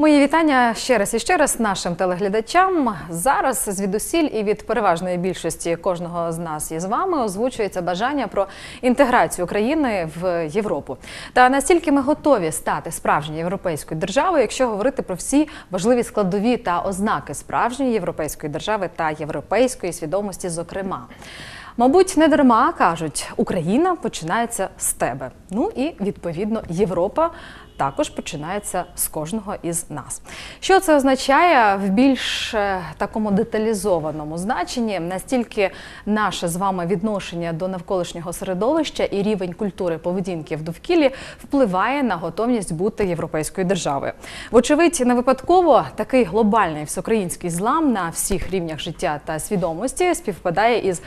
Мої вітання ще раз і ще раз нашим телеглядачам. Зараз звідусіль і від переважної більшості кожного з нас із вами озвучується бажання про інтеграцію України в Європу. Та настільки ми готові стати справжньою європейською державою, якщо говорити про всі важливі складові та ознаки справжньої європейської держави та європейської свідомості, зокрема. Мабуть, не дарма кажуть, Україна починається з тебе. Ну і відповідно Європа також починається з кожного із нас. Що це означає в більш е, такому деталізованому значенні? Настільки наше з вами відношення до навколишнього середовища і рівень культури поведінки в довкіллі впливає на готовність бути європейською державою. Вочевидь, не випадково такий глобальний всеукраїнський злам на всіх рівнях життя та свідомості співпадає із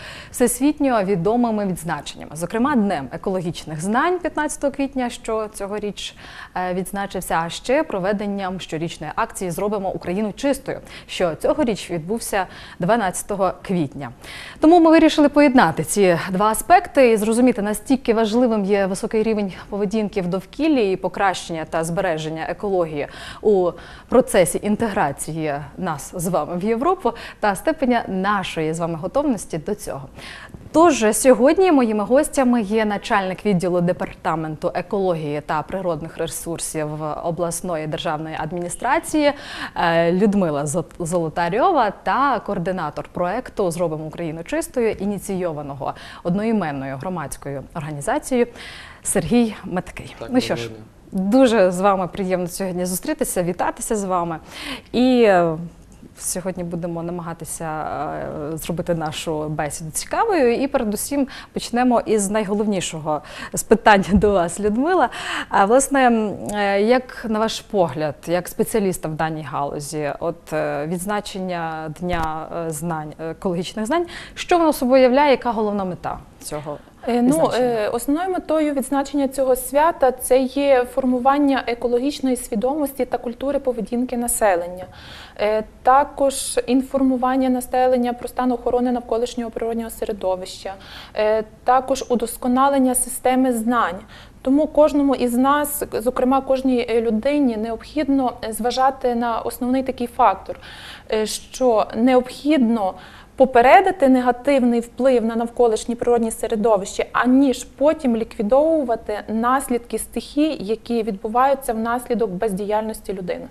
всесвітньо відомими відзначеннями, зокрема днем екологічних знань 15 квітня, що цьогоріч е, відзначився, а ще проведенням щорічної акції Зробимо Україну чистою, що цьогоріч відбувся 12 квітня. Тому ми вирішили поєднати ці два аспекти і зрозуміти, настільки важливим є високий рівень поведінки в довкіллі і покращення та збереження екології у процесі інтеграції нас з вами в Європу та степеня нашої з вами готовності до цього. Тож сьогодні моїми гостями є начальник відділу департаменту екології та природних ресурсів обласної державної адміністрації е, Людмила Зо- Золотарьова та координатор проекту Зробимо Україну чистою, ініційованого одноіменною громадською організацією Сергій Меткий. Так, ну що ж, дуже з вами приємно сьогодні зустрітися, вітатися з вами. І е, Сьогодні будемо намагатися е, зробити нашу бесіду цікавою, і передусім почнемо із найголовнішого з питань до вас, Людмила. А власне, е, як на ваш погляд, як спеціаліста в даній галузі, от е, відзначення дня знань екологічних знань, що воно собою являє, яка головна мета цього? Е, Ну, е, основною метою відзначення цього свята це є формування екологічної свідомості та культури поведінки населення. Е, Також інформування населення про стан охорони навколишнього природнього середовища, також удосконалення системи знань. Тому кожному із нас, зокрема кожній е, людині, необхідно зважати на основний такий фактор, е, що необхідно попередити негативний вплив на навколишнє природні середовище, аніж потім ліквідовувати наслідки стихій, які відбуваються внаслідок бездіяльності людини.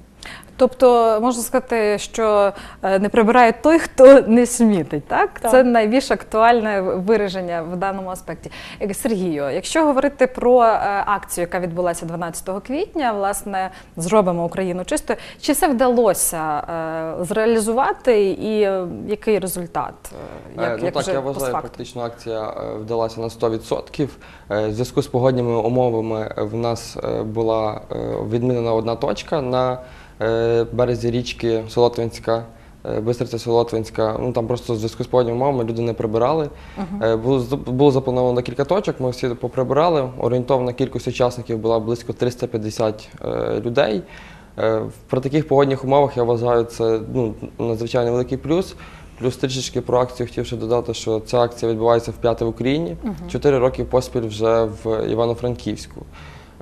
Тобто можна сказати, що е, не прибирає той, хто не смітить. Так, Так. це найбільш актуальне вираження в даному аспекті. Е, Сергію, якщо говорити про е, акцію, яка відбулася 12 квітня, власне, зробимо Україну чистою. Чи це вдалося зреалізувати, і який результат? Е, ну так, вже я вважаю, практично акція вдалася на 100%. Е, В зв'язку з погодніми умовами в нас була відмінена одна точка на березі річки Солотвинська. е, Бистриця Солотвинська, ну там просто в зв'язку з погодніми умовами люди не прибирали. Е, Було, було заплановано декілька точок, ми всі поприбирали. Орієнтовна кількість учасників була близько 350 е, людей. Е, При таких погодних умовах я вважаю, це ну, надзвичайно великий плюс. Плюс трішечки про акцію хотів ще додати, що ця акція відбувається вп'яте в Україні, чотири роки поспіль вже в Івано-Франківську.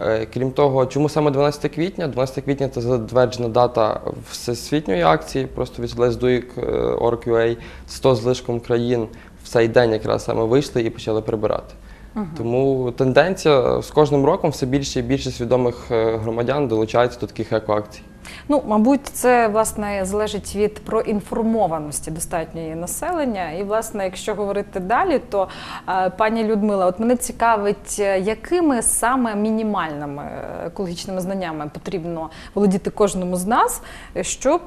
Е, Крім того, чому саме 12 квітня? 12 квітня це затверджена дата всесвітньої акції, просто від It, е, Org.ua, 100 з лишком країн в цей день якраз саме вийшли і почали прибирати. Тому тенденція з кожним роком все більше і більше свідомих е, громадян долучається до таких екоакцій. Ну, мабуть, це власне залежить від проінформованості достатньої населення. І, власне, якщо говорити далі, то е, пані Людмила, от мене цікавить, е, якими саме мінімальними е, екологічними знаннями потрібно володіти кожному з нас, щоб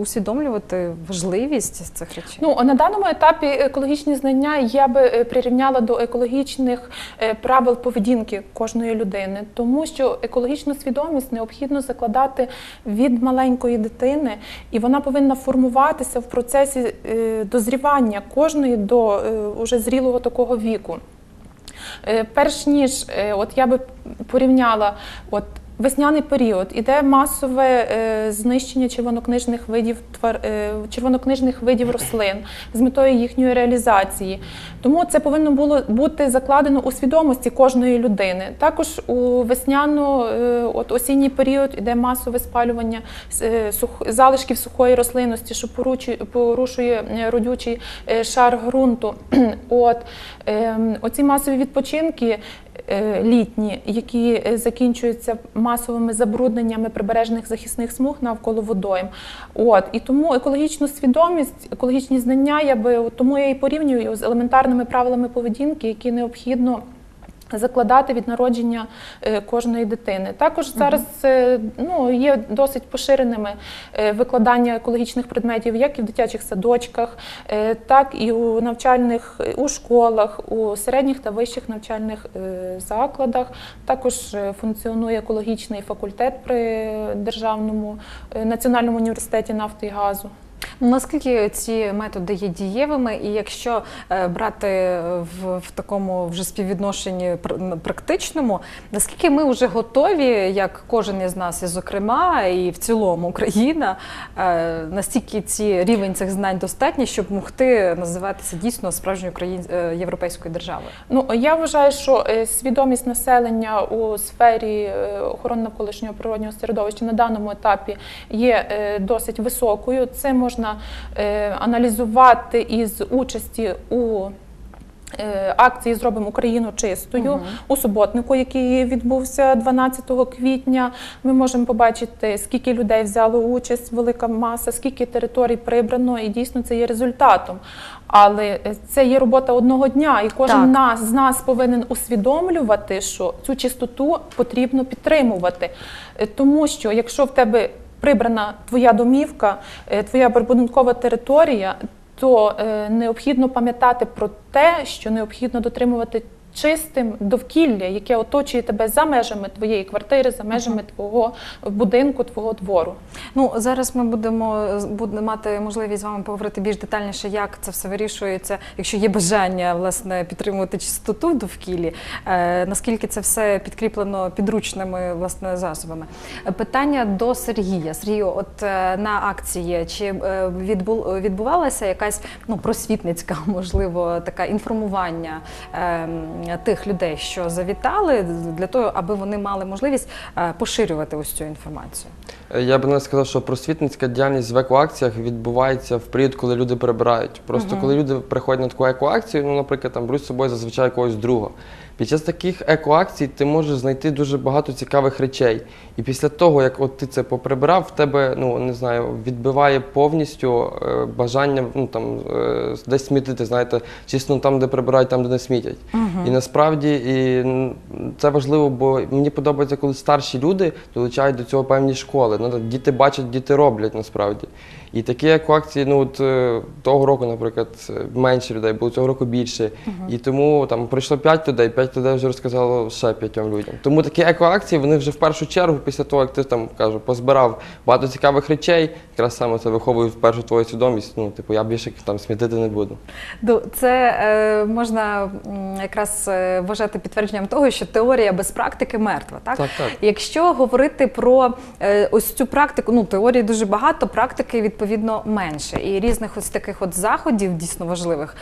усвідомлювати важливість цих речей. Ну на даному етапі екологічні знання я би прирівняла до екологічних правил поведінки кожної людини, тому що екологічну свідомість необхідно закладати від маленької дитини, і вона повинна формуватися в процесі е, дозрівання кожної до е, уже зрілого такого віку. Е, Перш ніж от я би порівняла от Весняний період іде масове е, знищення червонокнижних видів твар, е, червонокнижних видів рослин з метою їхньої реалізації. Тому це повинно було бути закладено у свідомості кожної людини. Також у весняну, е, от осінній період іде масове спалювання залишків сухої рослинності, що порушує родючий шар ґрунту. От ем, оці масові відпочинки літні, які е, закінчуються масовими забрудненнями прибережних захисних смуг навколо водойм. От і тому екологічну свідомість, екологічні знання, я би тому я і порівнюю з елементарними правилами поведінки, які необхідно. Закладати від народження е, кожної дитини. Також зараз ну, є досить поширеними е, викладання екологічних предметів як і в дитячих садочках, е, так і у навчальних у школах, у середніх та вищих навчальних закладах. Також функціонує екологічний факультет при державному національному університеті нафти і газу. Наскільки ці методи є дієвими, і якщо е, брати в, в такому вже співвідношенні практичному, наскільки ми вже готові, як кожен із нас, і зокрема, і в цілому Україна, е, настільки ці рівень цих знань достатній, щоб могти називатися дійсно справжньою країн е, європейською державою? Ну я вважаю, що свідомість населення у сфері охорони навколишнього природнього середовища на даному етапі є досить високою. Це можна е, аналізувати із участі у. е, Акції зробимо Україну чистою у суботнику, який відбувся 12 квітня. Ми можемо побачити, скільки людей взяло участь, велика маса, скільки територій прибрано, і дійсно це є результатом. Але е, це є робота одного дня, і кожен Так. нас з нас повинен усвідомлювати, що цю чистоту потрібно підтримувати. Тому що якщо в тебе прибрана твоя домівка, е, твоя прибудинкова територія, то е, необхідно пам'ятати про те, що необхідно дотримувати чистим довкілля, яке оточує тебе за межами твоєї квартири, за межами твого будинку, твого двору. Ну зараз ми будемо будемо мати можливість з вами поговорити більш детальніше, як це все вирішується, якщо є бажання власне підтримувати чистоту в довкіллі. Е, наскільки це все підкріплено підручними власне засобами? Питання до Сергія. Сергію, от е, на акції чи е, відбу- відбувалася якась ну просвітницька, можливо, така інформування е, тих людей, що завітали, для того, аби вони мали можливість е, поширювати ось цю інформацію? Я б не сказав, що просвітницька діяльність в екоакціях відбувається в період, коли люди прибирають. Просто коли люди приходять на таку екоакцію, ну, наприклад, там беруть з собою зазвичай когось друга. Під час таких екоакцій ти можеш знайти дуже багато цікавих речей. І після того, як от ти це поприбирав, в тебе ну не знаю, відбиває повністю е, бажання ну там е, десь смітити, знаєте, чесно там, де прибирають, там де не смітять. І насправді і це важливо, бо мені подобається, коли старші люди долучають до цього певні школи. Ну, так, діти бачать, діти роблять насправді. І такі екоакції, ну от е, того року, наприклад, менше людей було цього року більше. І тому там прийшло 5 людей, 5 людей вже розказало ще п'ятьом людям. Тому такі екоакції, вони вже в першу чергу, після того, як ти там кажу, позбирав багато цікавих речей, якраз саме це виховує в першу твою свідомість. Ну, типу, я більше там смітити не буду. Ну, Це е, можна якраз е, вважати підтвердженням того, що теорія без практики мертва. Так? Так, так. Якщо говорити про е, ось цю практику, ну теорії дуже багато, практики відповідно менше. І різних ось таких от заходів дійсно важливих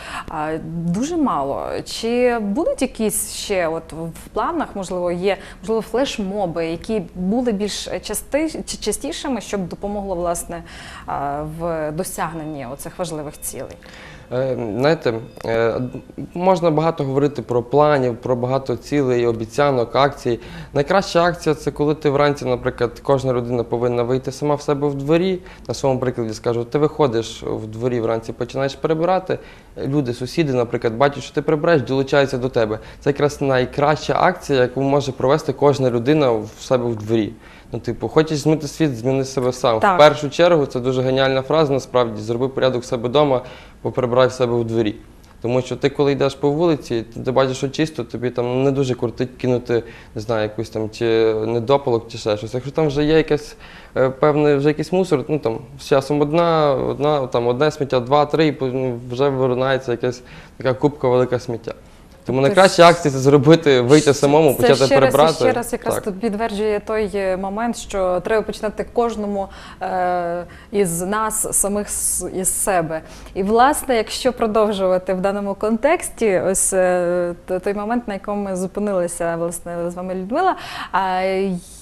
дуже мало. Чи будуть якісь ще от в планах, можливо, є можливо флешмоби, які були більш части, частішими, щоб допомогло власне в досягненні оцих важливих цілей? Е, Знаєте, е, можна багато говорити про планів, про багато цілей, обіцянок, акцій. Найкраща акція це коли ти вранці, наприклад, кожна людина повинна вийти сама в себе в дворі. На своєму прикладі скажу, ти виходиш в дворі вранці, починаєш прибирати. Люди, сусіди, наприклад, бачать, що ти прибираєш, долучаються до тебе. Це якраз найкраща акція, яку може провести кожна людина в себе в дворі. Ну, типу, хочеш змити світ, зміни себе сам. Так. В першу чергу це дуже геніальна фраза, насправді, зроби порядок в себе вдома, поприбирай в себе в дворі. Тому що ти, коли йдеш по вулиці, ти, ти бачиш, що чисто, тобі там не дуже кортить кинути, не знаю, якусь там чи недопалок, чи ще щось. Якщо там вже є якесь е, певний вже якийсь мусор, ну там з часом одна, одна, там одне сміття, два, три, і ну, вже виринається якась така кубка велика сміття. Тому найкраща акція це зробити, вийти самому, Це почати ще прибрати. Раз, ще раз якраз Так. тут підтверджує той е, момент, що треба починати кожному е, із нас самих із себе. І власне, якщо продовжувати в даному контексті, ось е, той момент, на якому ми зупинилися власне з вами, Людмила. А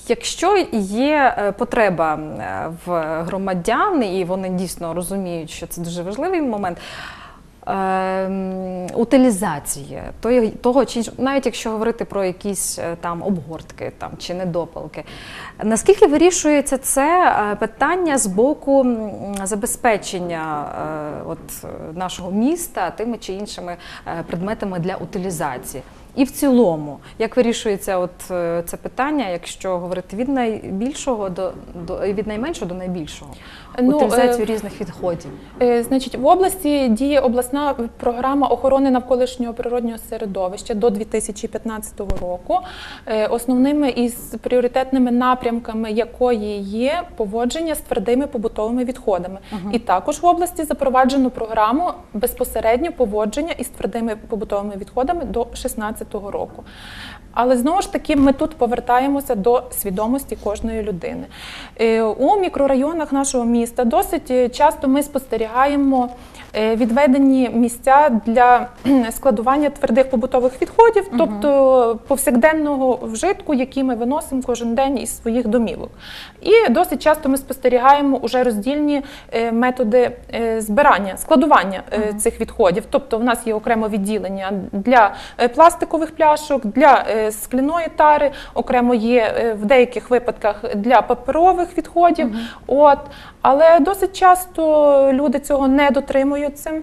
якщо є е, потреба е, в громадян, і вони дійсно розуміють, що це дуже важливий момент. Ем, утилізації того чи навіть якщо говорити про якісь е, там обгортки там чи недопалки, наскільки вирішується це е, питання з боку забезпечення е, от нашого міста тими чи іншими предметами для утилізації? І в цілому, як вирішується от це питання, якщо говорити від найбільшого до, до від найменшого до найбільшого? Ну, Утилізацію е, різних відходів. Е, Значить, в області діє обласна програма охорони навколишнього природнього середовища до 2015 року, е, основними із пріоритетними напрямками якої є поводження з твердими побутовими відходами. І також в області запроваджено програму безпосередньо поводження із твердими побутовими відходами до 2016 року. Але знову ж таки, ми тут повертаємося до свідомості кожної людини. Е, У мікрорайонах нашого міста досить е, часто ми спостерігаємо відведені місця для складування твердих побутових відходів, тобто повсякденного вжитку, який ми виносимо кожен день із своїх домівок. І досить часто ми спостерігаємо уже роздільні е, методи е, збирання, складування е, цих відходів. Тобто, в нас є окремо відділення для е, пластикових пляшок, для е, скляної тари, окремо є е, в деяких випадках для паперових відходів. От, але досить часто люди цього не дотримуються.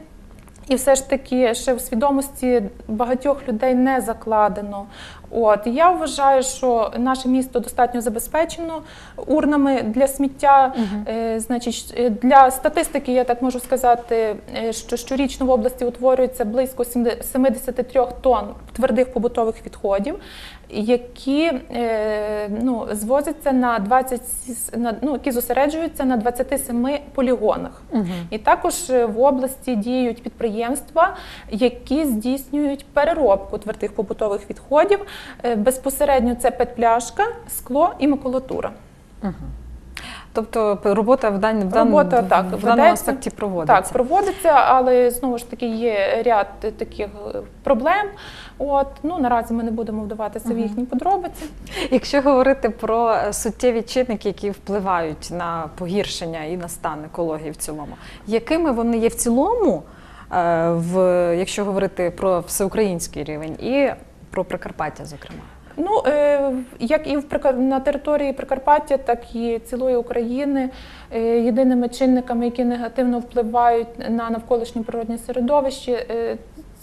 І все ж таки ще в свідомості багатьох людей не закладено. От я вважаю, що наше місто достатньо забезпечено урнами для сміття. Е, значить, е, для статистики я так можу сказати, е, що щорічно в області утворюється близько 70 73 тонн твердих побутових відходів, які е, ну, звозяться на 20, с- на, ну, які зосереджуються на 27 полігонах. І також е, в області діють підприємства, які здійснюють переробку твердих побутових відходів. Е, Безпосередньо це петпляшка, скло і макулатура. Тобто робота в, дан... в, так, в даному аспекті проводиться. Так, проводиться, але знову ж таки є ряд таких е, проблем. От ну наразі ми не будемо вдаватися в їхні подробиці. Якщо говорити про е, суттєві чинники, які впливають на погіршення і на стан екології в цілому, якими вони є в цілому, в, якщо говорити про всеукраїнський рівень і про Прикарпаття, зокрема? Ну, е, як і в на території Прикарпаття, так і цілої України е, єдиними чинниками, які негативно впливають на навколишнє природне середовище, е,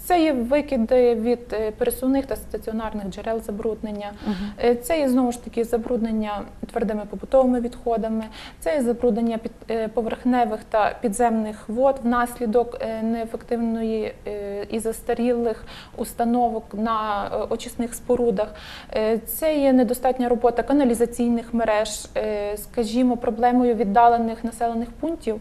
це є викиди від е, пересувних та стаціонарних джерел забруднення. Е, Це є знову ж таки забруднення твердими побутовими відходами, це є забруднення е, поверхневих та підземних вод внаслідок неефективної і застарілих установок на очисних спорудах. Це є недостатня робота каналізаційних мереж, скажімо, проблемою віддалених населених пунктів.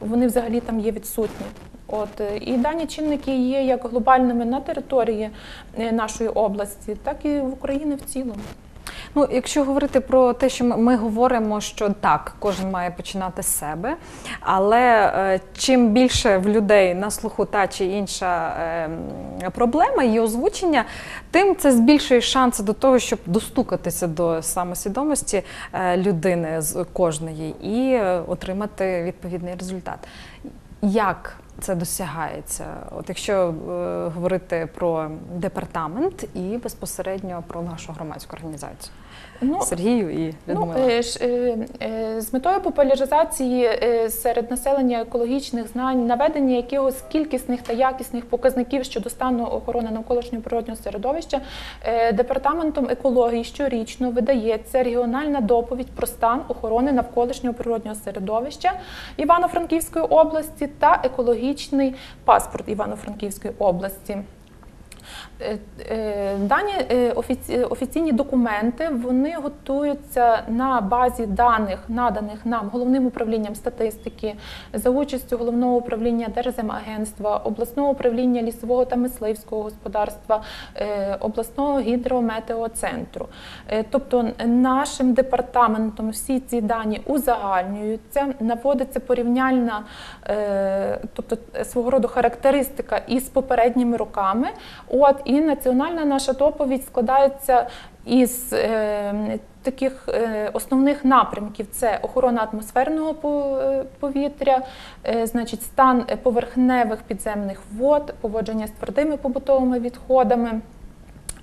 Вони взагалі там є відсутні. От е, і дані чинники є як глобальними на території е, нашої області, так і в Україні в цілому. Ну, якщо говорити про те, що ми, говоримо, що так, кожен має починати з себе, але е, чим більше в людей на слуху та чи інша е, проблема, її озвучення, тим це збільшує шанси до того, щоб достукатися до самосвідомості е, людини з кожної і е, отримати відповідний результат. Як це досягається? От якщо е, говорити про департамент і безпосередньо про нашу громадську організацію. Ну, Сергію і Ну, Людмила. е, ж, е, е, з метою популяризації е, серед населення екологічних знань, наведення якихось кількісних та якісних показників щодо стану охорони навколишнього природнього середовища, е, департаментом екології щорічно видається регіональна доповідь про стан охорони навколишнього природнього середовища Івано-Франківської області та екологічний паспорт Івано-Франківської області. Е, е, Дані е, офіційні документи вони готуються на базі даних, наданих нам головним управлінням статистики за участю головного управління Держземагентства, обласного управління лісового та мисливського господарства, обласного гідрометеоцентру. Тобто нашим департаментом всі ці дані узагальнюються, наводиться порівняльна, тобто свого роду характеристика із попередніми роками. От і національна наша доповідь складається із е, таких е, основних напрямків: це охорона атмосферного е, повітря, е, значить, стан поверхневих підземних вод, поводження з твердими побутовими відходами.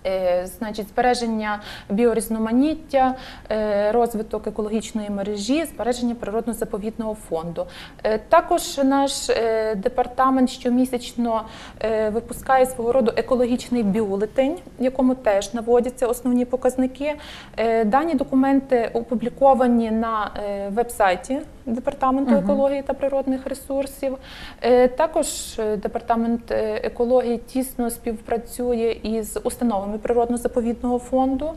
Е, Значить, збереження біорізноманіття, е, розвиток екологічної мережі, збереження природно-заповідного фонду. Е, Також наш департамент щомісячно випускає свого роду екологічний бюлетень, в якому теж наводяться основні показники. Дані документи опубліковані на веб-сайті департаменту Мгм. екології та природних ресурсів. Також департамент екології тісно співпрацює із установами природно-заповідного фонду,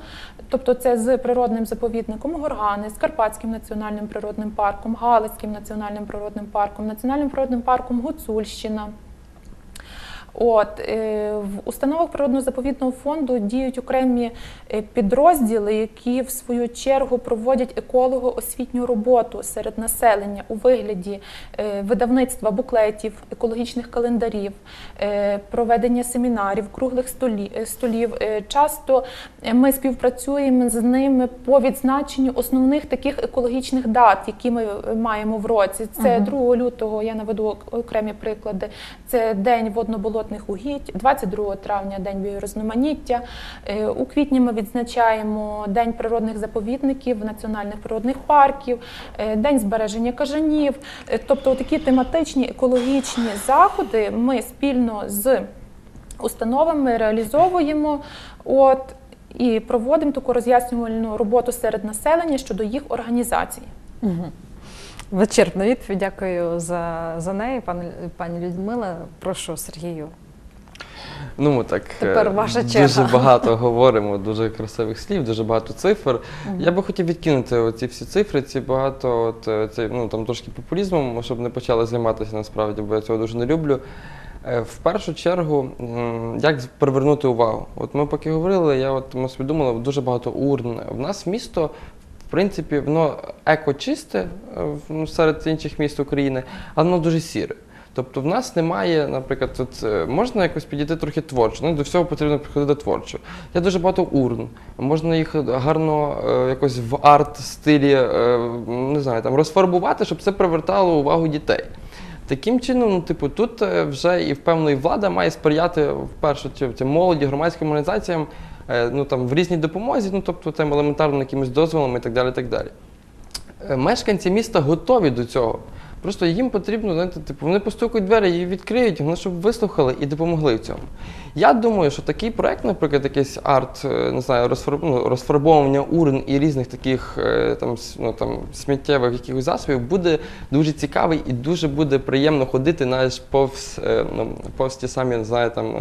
тобто це з природним заповідником Горгани, з Карпатським національним природним парком, Галицьким національним природним парком, національним природним парком Гуцульщина. От е, в установах природно-заповідного фонду діють окремі е, підрозділи, які в свою чергу проводять еколого-освітню роботу серед населення у вигляді е, видавництва буклетів, екологічних календарів, проведення семінарів, круглих столів. Часто ми співпрацюємо з ними по відзначенню основних таких екологічних дат, які ми маємо в році. Це 2 лютого, я наведу окремі приклади. Це День водноболотних угідь, 22 травня День біорізноманіття. Е, У квітні ми відзначаємо День природних заповідників, національних природних парків, е, День збереження кажанів. Е, Тобто такі тематичні екологічні заходи ми спільно з установами реалізовуємо. От, і проводимо таку роз'яснювальну роботу серед населення щодо їх організацій. Угу. Вичерпна відповідь. Дякую за, за неї, пані, пані Людмила. Прошу Сергію. Ну, ми так Тепер е, ваша дуже черга. багато говоримо, дуже красивих слів, дуже багато цифр. Я би хотів відкинути ці всі цифри, ці багато от, е, цей, ну, там трошки популізмом, щоб не почали займатися насправді, бо я цього дуже не люблю. Е, В першу чергу, як привернути увагу? От ми поки говорили, я от ми собі думали, дуже багато урн. В нас місто, принципі, воно еко-чисте е, ну, серед інших міст України, але воно дуже сіре. Тобто в нас немає, наприклад, тут е, можна якось підійти трохи творчо. Ну, до всього потрібно підходити творчо. Є дуже багато урн. Можна їх гарно е, якось в арт-стилі, е, не знаю, там розфарбувати, щоб це привертало увагу дітей. Таким чином, ну, типу, тут е, вже і певно і влада має сприяти в першу чергу молоді, громадським організаціям, ну там в різній допомозі, ну тобто там елементарно якимись дозволами і так далі. Так далі. Е, Мешканці міста готові до цього. Просто їм потрібно, знаєте, типу, вони постукають двері і відкриють, вони щоб вислухали і допомогли в цьому. Я думаю, що такий проект, наприклад, якийсь арт, е, не знаю, ну, розфарбовування урн і різних таких е, там, ну, там, сміттєвих якихось засобів буде дуже цікавий і дуже буде приємно ходити навіть повз, е, ну, повз ті самі, не знаю, там,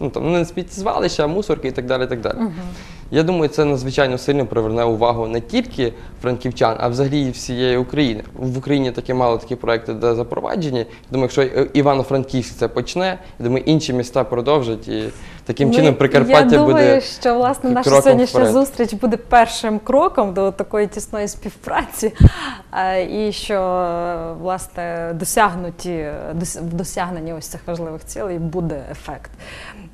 ну, там, не сміттєзвалища, а мусорки і так далі. І так далі. Я думаю, це надзвичайно сильно приверне увагу не тільки франківчан, а взагалі всієї України. В Україні таке мало такі проекти, де запроваджені. Я думаю, якщо Івано-Франківськ це почне, я думаю, інші міста продовжать і таким Ну, чином Прикарпаття Я думаю, буде. що власне наша сьогоднішня вперед. зустріч буде першим кроком до такої тісної співпраці, е, і що е, власне досягнуті досягнені ось цих важливих цілей буде ефект.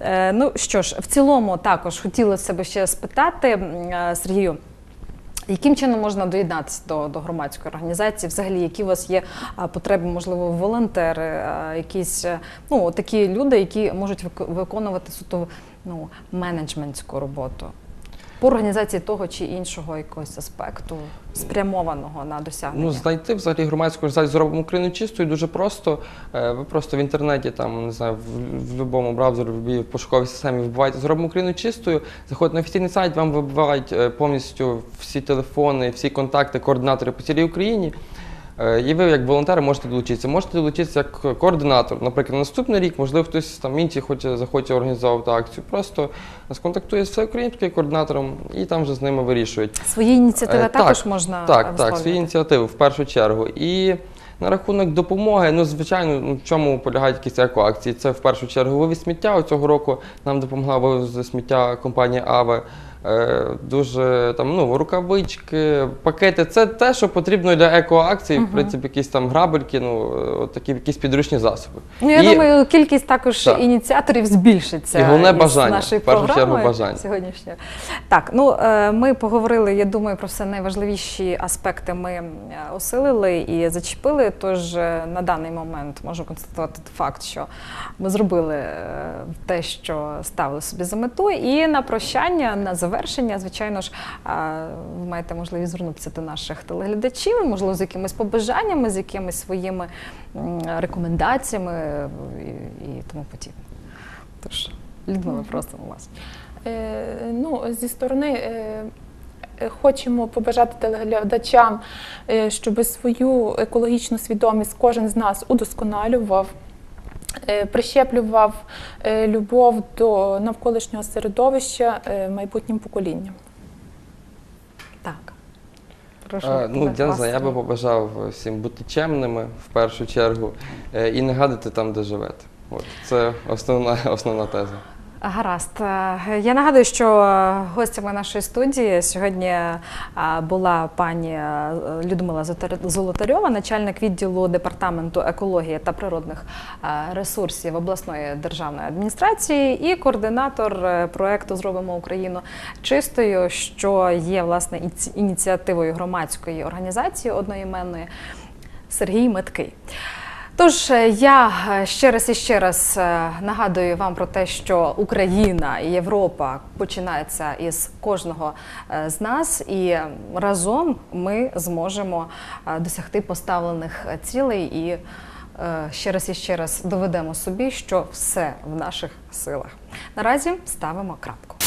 Е, Ну що ж, в цілому також хотілося б ще спитати Сергію. Яким чином можна доєднатися до, до громадської організації? Взагалі, які у вас є потреби, можливо, волонтери, якісь е, ну такі люди, які можуть виконувати суто ну, менеджментську роботу по організації того чи іншого якогось аспекту, спрямованого на досягнення? Ну, знайти взагалі громадську організацію зробимо Україну чистою дуже просто. Е, Ви просто в інтернеті, там, не знаю, в, в будь-якому браузері, в пошуковій системі вбиваєте зробимо Україну чистою, заходите на офіційний сайт, вам вибивають е, повністю всі телефони, всі контакти, координатори по цілій Україні. Е, І ви, як волонтери, можете долучитися. Можете долучитися як координатор. Наприклад, на наступний рік, можливо, хтось там інший хоче захоче організовувати акцію. Просто сконтактує з всеукраїнським координатором і там вже з ними вирішують. Свої ініціативи Е, також можна Так, так, свої ініціативи в першу чергу. І на рахунок допомоги, ну звичайно, ну, в чому полягають якісь екоакції? Це в першу чергу вивіз сміття. Цього року нам допомогла вивезти сміття компанія Аве. Е, дуже там ну рукавички, пакети. Це те, що потрібно для екоакцій. В принципі, якісь там грабельки, ну от такі якісь підручні засоби. Ну, я І- думаю, кількість також Так. ініціаторів збільшиться. І головне бажання, нашої в першу чергу бажання. сьогоднішньої. Так, ну е, ми поговорили, я думаю, про все найважливіші аспекти ми е, осилили і зачепили. Тож на даний момент можу констатувати факт, що ми зробили те, що ставили собі за мету. І на прощання, на завершення, звичайно ж, ви маєте можливість звернутися до наших телеглядачів, можливо, з якимись побажаннями, з якимись своїми рекомендаціями е, і, тому подібне. Тож, Людмила, просимо вас. Е, Ну, зі сторони е, хочемо побажати телеглядачам, щоб свою екологічну свідомість кожен з нас удосконалював. Е, Прищеплював е, любов до навколишнього середовища е, майбутнім поколінням. Так. Прошу. а, Ну, я не знаю, я би побажав всім бути чемними в першу чергу і не гадати там, де живете. От це основна, основна теза. Гаразд. Е, Я нагадую, що е, гостями нашої студії сьогодні е, була пані Людмила Золотарьова, начальник відділу департаменту екології та природних ресурсів обласної державної адміністрації і координатор проекту Зробимо Україну чистою, що є власне іці- ініціативою громадської організації одноіменної Сергій Меткий. Тож е, я е, ще раз і ще раз е, нагадую вам про те, що Україна і Європа починається із кожного з нас, і разом ми зможемо досягти поставлених цілей і ще раз і ще раз доведемо собі, що все в наших силах. Наразі ставимо крапку.